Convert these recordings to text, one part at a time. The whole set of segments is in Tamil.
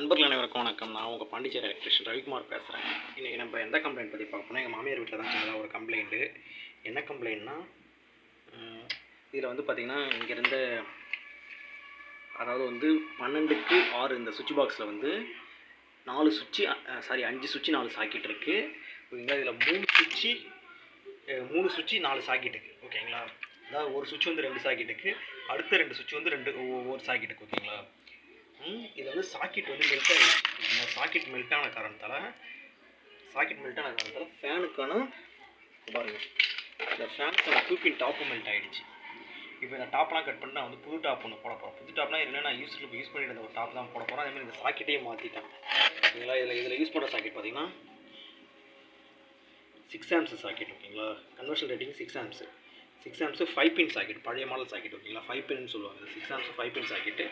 நண்பர்கள் அனைவருக்கும் வணக்கம். நான் உங்கள் பாண்டிச்சேரி எலக்ட்ரிஷன் ரவிக்குமார் பேசுகிறேன் இன்றைக்கி நம்ம எந்த கம்ப்ளைண்ட் பற்றி பார்க்கணும் எங்கள் மாமியார் வீட்டில் தான் சின்னதாக ஒரு கம்ப்ளைண்ட்டு என்ன கம்ப்ளைண்ட்னா இதில் வந்து பார்த்திங்கன்னா இங்கேருந்த அதாவது வந்து பன்னெண்டுக்கு ஆறு இந்த சுவிட்ச் பாக்ஸில் வந்து நாலு சுவிட்சு சாரி அஞ்சு சுவிட்சு நாலு சாக்கெட் இருக்குது ஓகேங்களா இதில் மூணு சுவிட்சு மூணு சுவிட்சு நாலு சாக்கெட் இருக்குது ஓகேங்களா? அதாவது ஒரு சுவிட்ச் வந்து ரெண்டு சாக்கெட்டுக்கு அடுத்த ரெண்டு சுவிட்ச் வந்து ரெண்டு ஒவ்வொரு ஒரு சாக்கெட்டுக்கு ஓகேங்களா? இது வந்து சாக்கெட் வந்து மெல்ட் ஆகிடுச்சு இந்த சாக்கெட் மெல்ட் ஆன காரணத்தால் சாக்கெட் மெல்ட் ஆன காரணத்தால் ஃபேனுக்கான பாருங்க இந்த ஃபேனுக்கான டூப்பின் டாப்பு மெல்ட் ஆகிடுச்சு இப்போ இந்த டாப்லாம் கட் பண்ணி நான் வந்து புது டாப் ஒன்று போட போகிறேன் புது டாப்லாம் என்ன நான் யூஸ் யூஸ் பண்ணிட்டு இருந்த ஒரு டாப் தான் போட போகிறேன் அதேமாதிரி இந்த சாக்கெட்டையும் மாற்றிட்டேன் ஓகேங்களா இதில் இதில் யூஸ் பண்ணுற சாக்கெட் பார்த்தீங்கன்னா சிக்ஸ் ஆம்ஸ் சாக்கெட் ஓகேங்களா conversion rating six amps six amps five pin socket பழைய மாடல் சாக்கெட் ஓகேங்களா ஃபைவ் பின்னு சொல்லுவாங்க. Six amps five pin socket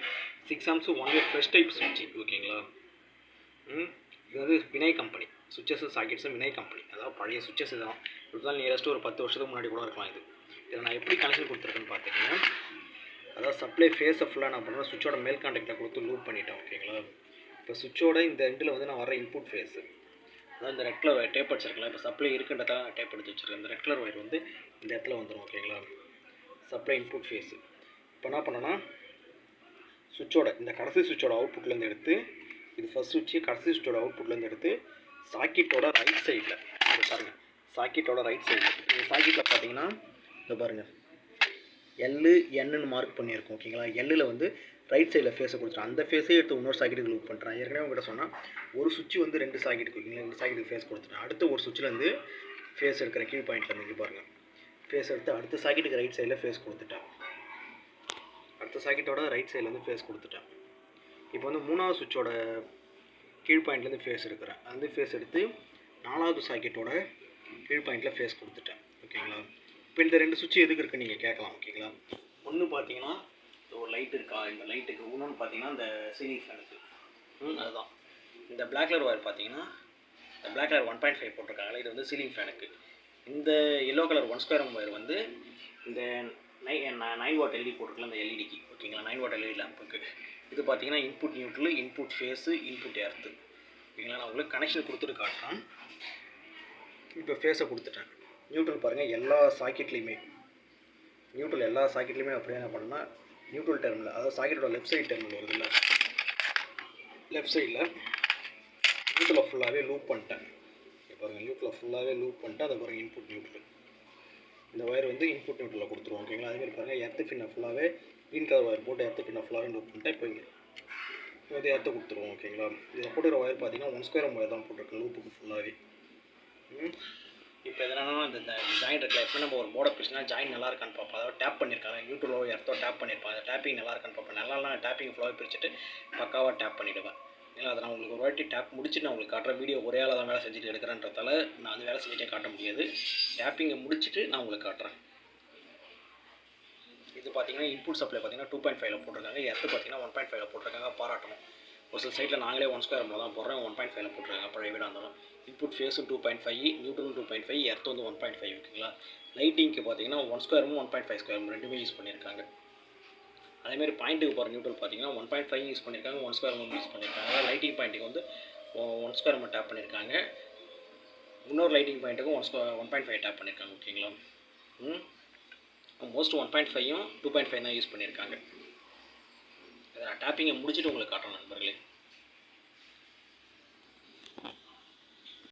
six amps one way fresh type சுவிட்ச் ஓகேங்களா இது வந்து வினய் கம்பெனி சுவிச்சஸும் சாக்கெட்ஸும் வினய் கம்பெனி அதாவது பழைய சுவிச்சஸ் தான். இதுதான் நியரஸ்ட்டு ஒரு பத்து வருஷத்துக்கு முன்னாடி கூட இருக்கலாம் இது. இதில் நான் எப்படி கனெக்ஷன் கொடுத்துருக்கேன்னு பார்த்தீங்கன்னா அதாவது சப்ளை ஃபேஸை ஃபுல்லாக நான் பண்ணுறேன் சுவிட்சோட மேல் கான்டாக்டில் கொடுத்து லூப் பண்ணிட்டேன் ஓகேங்களா இப்போ சுவிட்சோட இந்த எண்டில் வந்து நான் வர இன்புட் ஃபேஸு அதாவது இந்த ரெட் கலர் ஒயர் டேப் அடிச்சிருக்கலாம். இப்போ சப்ளை இருக்குன்றதான் டேப் எடுத்து வச்சுருக்கேன். இந்த ரெட் கலர் ஒயர் வந்து இந்த இடத்துல வந்துடும் ஓகேங்களா சப்ளை இன்புட் ஃபேஸு இப்போ என்ன பண்ணேன்னா சுவிட்சோட இந்த கடைசி சுவிட்சோட அவுட்புட்லேருந்து எடுத்து இது ஃபஸ்ட் சுவிட்சு கடைசி சுவிட்சோட அவுட்புட்லேருந்து எடுத்து சாக்கெட்டோட ரைட் சைடில் இது பாருங்கள் சாக்கெட்டோட ரைட் சைடில் இந்த சாக்கெட்டில் பார்த்தீங்கன்னா இதை பாருங்கள் எல்லு என்னன்னு மார்க் பண்ணியிருக்கோம் ஓகேங்களா எல்லில் வந்து ரைட் சைடில் ஃபேஸை கொடுத்துருவேன் அந்த ஃபேஸே எடுத்து இன்னொரு சாக்கெட்டுக்கு லூப் பண்ணுறேன் ஏற்கனவே உங்கள்கிட்ட சொன்னால் ஒரு சுவிட்ச் வந்து ரெண்டு சாக்கெட்டுக்கு ஓகேங்களா ரெண்டு சாக்கெட்டுக்கு ஃபேஸ் கொடுத்துட்டேன். அடுத்த ஒரு சுவிட்ச்லேருந்து ஃபேஸ் எடுக்கிற கீழ் பாயிண்ட்டில் இங்கே பாருங்கள் ஃபேஸ் எடுத்து அடுத்த சாக்கெட்டுக்கு ரைட் சைடில் ஃபேஸ் கொடுத்துட்டேன். அடுத்த சாக்கெட்டோட ரைட் சைட்லேருந்து ஃபேஸ் கொடுத்துட்டேன். இப்போ வந்து மூணாவது சுவிட்சோட கீழ் பாயிண்ட்லேருந்து ஃபேஸ் எடுக்கிறேன் அந்த ஃபேஸ் எடுத்து நாலாவது சாக்கெட்டோட கீழ் பாயிண்டில் ஃபேஸ் கொடுத்துட்டேன். ஓகேங்களா? இப்போ இந்த ரெண்டு சுவிட்ச் எதுக்கு இருக்குன்னு நீங்கள் கேட்கலாம் ஓகேங்களா? ஒன்று பார்த்தீங்கன்னா ஒரு லைட் இருக்கா? இந்த லைட்டுக்கு இன்னொன்று பார்த்தீங்கன்னா இந்த சீலிங் ஃபேனுக்கு ம் அதுதான். இந்த பிளாக் கலர் ஒயர் பார்த்தீங்கன்னா இந்த black colour one point five போட்டிருக்காங்களே இது வந்து சீலிங் ஃபேனுக்கு இந்த yellow colour one square wire வந்து இந்த நை நைன் வாட் எல்இடி போட்டிருக்கல இந்த எல்இடிக்கு ஓகேங்களா நைன் வாட் எல்இடி லேம்புக்கு இது பார்த்தீங்கன்னா input neutral input phase input earth ஓகேங்களா நான் உங்களுக்கு கனெக்ஷன் கொடுத்துட்டு காட்டுறேன். இப்போ ஃபேஸை கொடுத்துட்டேன். நியூட்ரல் பாருங்கள் எல்லா சாக்கெட்லேயுமே நியூட்ரல் எல்லா சாக்கெட்லேயுமே அப்படியே என்ன பண்ணேன்னா நியூட்ரல் டெர்மில் அதாவது சாக்கெட்டோட லெஃப்ட் சைடு டெர்மில் வருதுல்ல? லெஃப்ட் சைடில் நியூட்ரலை ஃபுல்லாகவே லூப் பண்ணிட்டேன். இப்போ பாருங்கள் நியூட்ரலை ஃபுல்லாகவே லூப் பண்ணிட்டு அதை பாருங்கள் இன்புட் நியூட்ரல் இந்த ஒயர் வந்து இன்புட் நியூட்ரலில் கொடுத்துருவோம் ஓகேங்களா அதேமாதிரி பாருங்கள் எர்த்து பின்னை ஃபுல்லாகவே க்ரீன் கலர் ஒயர் போட்டு எர்த்து பின்னை ஃபுல்லாகவே லூப் பண்ணிட்டேன் இப்போ இங்கே. வந்து எர்த்து கொடுத்துருவோம் ஓகேங்களா இதில் போட்டுற ஒயர் பார்த்தீங்கன்னா ஒன் ஸ்கொயர் ஒயர் தான் போட்டிருக்கேன் லூப்புக்கு ஃபுல்லாகவே இப்போ எதனா இந்த ஜாயிண்ட் இருக்கல எப்போ நம்ம ஒரு மோட பிடிச்சினா ஜாயின் நல்லா இருக்கான்னு பார்ப்போம். அதாவது டேப் பண்ணியிருக்காங்க யூடியூப்ல எர்த்தோ டேப் பண்ணியிருப்பாங்க அந்த டேப்பிங் நல்லா இருக்கான்னு பார்ப்பேன் நல்லா நான் டேப்பிங் ஃப்ளோ பிரிச்சுட்டு பக்காவாக டேப் பண்ணிவிடுவேன் இல்லை அதை நான் உங்களுக்கு ஒரு வாட்டி டேப் முடிச்சுட்டு நான் உங்களுக்கு காட்டுற வீடியோ ஒரே ஆளாக தான் வேலை செஞ்சுட்டு எடுக்கிறேன்றதால நான் அது வேலை செஞ்சுட்டே காட்ட முடியாது. டேப்பிங்கை முடிச்சுட்டு நான் உங்களுக்கு காட்டுறேன். இது பார்த்தீங்கன்னா இன்புட் சப்ளை பார்த்தீங்கன்னா டூ பாயிண்ட் ஃபைவ்ல போட்டிருக்காங்க. எர்த்து பார்த்தீங்கன்னா ஒன் பாயிண்ட் ஃபைவ்ல போட்டிருக்காங்க. பாராட்டணும். ஒரு சில சைட்டில் நாங்களே ஒன் ஸ்கொயர் தான் போடுறோம். ஒன் பாயிண்ட் ஃபைவ்ல போட்டிருக்காங்க. பழைய வீடாக இருந்தாலும். இன்புட் ஃபேஸும் டூ பாயிண்ட் ஃபைவ் நியூட்ரலும் டூ பாயிண்ட் ஃபைவ் எர்த் வந்து ஒன் பாயிண்ட் ஃபைவ் ஓகேங்களா லைட்டிங்க்கு பார்த்தீங்கன்னா ஒன் ஸ்கொயரும் ஒன் பாயிண்ட் ஃபைவ் ஸ்கொயரும் ரெண்டுமே யூஸ் பண்ணியிருக்காங்க அதேமாதிரி பாயிண்ட்டுக்கு போகிற நியூட்ரல் பார்த்தீங்கன்னா ஒன் பாயிண்ட் ஃபைவ் யூஸ் பண்ணியிருக்காங்க ஒன் ஸ்கொயர் யூஸ் பண்ணியிருக்காங்க அதாவது லைட்டிங் பாயிண்ட்டுக்கு வந்து ஒன் ஸ்கொயர் மட்டும் டேப் பண்ணியிருக்காங்க இன்னொரு lighting பாயிண்ட்டுக்கும் one square one point five tap பண்ணியிருக்காங்க ஓகேங்களா ம்? மோஸ்ட் ஒன் பாயிண்ட் ஃபைவும் டூ பாயிண்ட் ஃபைவ் தான் யூஸ் பண்ணியிருக்காங்க இதை டேப்பிங்கை முடிச்சுட்டு உங்களுக்கு காட்டணும் நண்பர்களே.